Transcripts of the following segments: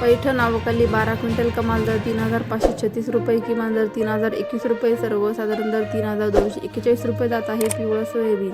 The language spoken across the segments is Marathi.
पैठण अवकाली बारा क्विंटल कमाल दर तीन हजार पाचशे छत्तीस रुपये किमान दर तीन हजार एकवीस रुपये सर्वसाधारण दर तीन हजार दोनशे एक्केचाळीस रुपये जात आहे पिवळं सोयाबीन.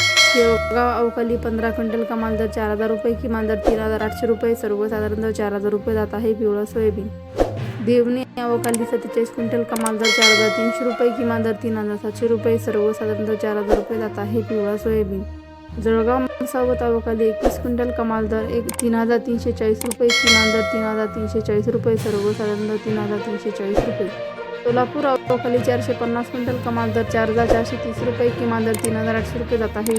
शेवगाव अवकाली पंधरा क्विंटल कमाल दर चार हजार रुपये किमान दर तीन हजार आठशे रुपये सर्वसाधारण दर चार हजार रुपये जात आहे पिवळं सोयाबीन. देवणी अवकाली सत्तेचाळीस क्विंटल कमाल दर चार हजार तीनशे रुपये किमान दर तीन हजार सातशे रुपये सर्वसाधारण दर चार हजार रुपये जात आहे पिवळा सोयाबीन. जळगाव मसावत अवकाली एकवीस क्विंटल कमाल दर एक तीन हजार तीनशे चाळीस रुपये किमान दर तीन हजार तीनशे चाळीस रुपये सर्वसाधारण दर तीन हजार तीनशे चाळीस रुपये. सोलापूर अवकाली चारशे पन्नास क्विंटल कमाल दर चार हजार चारशे तीस रुपये किमान दर तीन हजार आठशे रुपये जात आहे.